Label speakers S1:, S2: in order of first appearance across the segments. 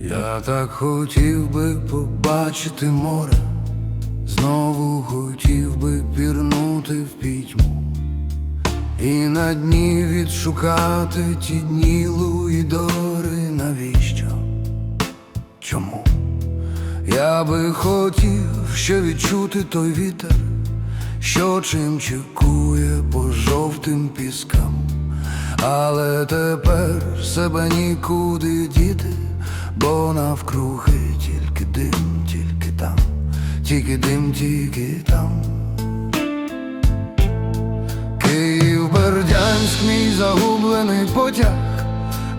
S1: Я так хотів би побачити море, знову хотів би пірнути в пітьму, і на дні відшукати ті дні Луїдори, навіщо? Чому? Я би хотів ще відчути той вітер, що чим чекує по жовтим піскам, але тепер себе нікуди діти, бо навкруги тільки дим, тільки там, тільки дим, тільки там. Київ, Бердянськ, мій загублений потяг,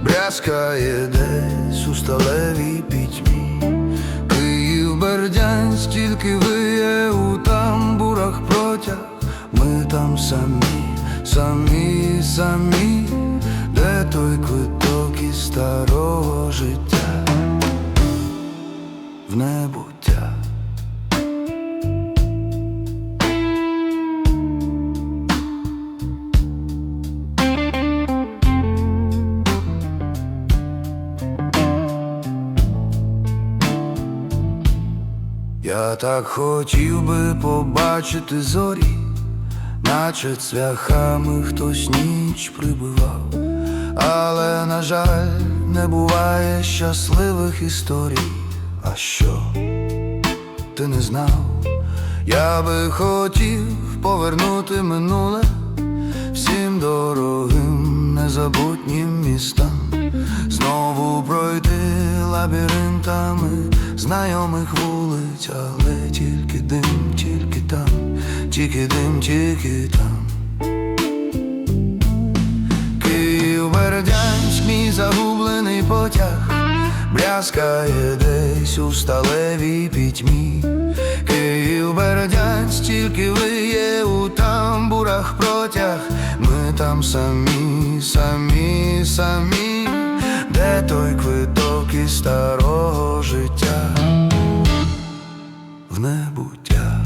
S1: брязкає десь у сталевій пітьмі. Київ, Бердянськ, тільки виє у тамбурах протяг. Ми там самі, самі, самі, де той квиток із старого життя в небуття. Я так хотів би побачити зорі, наче цвяхами хтось ніч прибивав, але, на жаль, не буває щасливих історій. А що ти не знав? Я би хотів повернути минуле всім дорогим, незабутнім містам, знову пройти лабіринтами знайомих вулиць, але тільки дим, тільки там, тільки дим, тільки там. Київ, Бердянськ, мій загублений потяг, брязкає десь у сталевій пітьмі. Київ, Бердянськ, тільки виє у тамбурах протяг. Ми там самі, самі, самі, де той квиток із старого життя в небуття.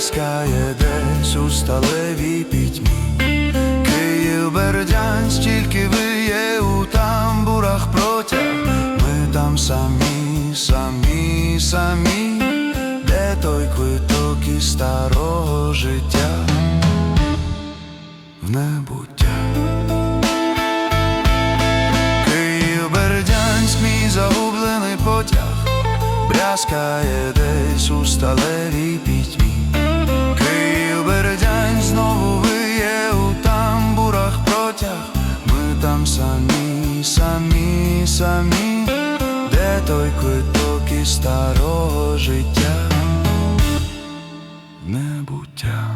S1: Брязкає десь у сталевій пітьмі. Київ, Бердянськ, тільки виє у тамбурах протяг. Ми там самі, самі, самі, де той квиток із старого життя в небуття. Київ, Бердянськ, мій загублений потяг, брязкає десь у сталевій пітьмі. Квиток із старого життя небуття.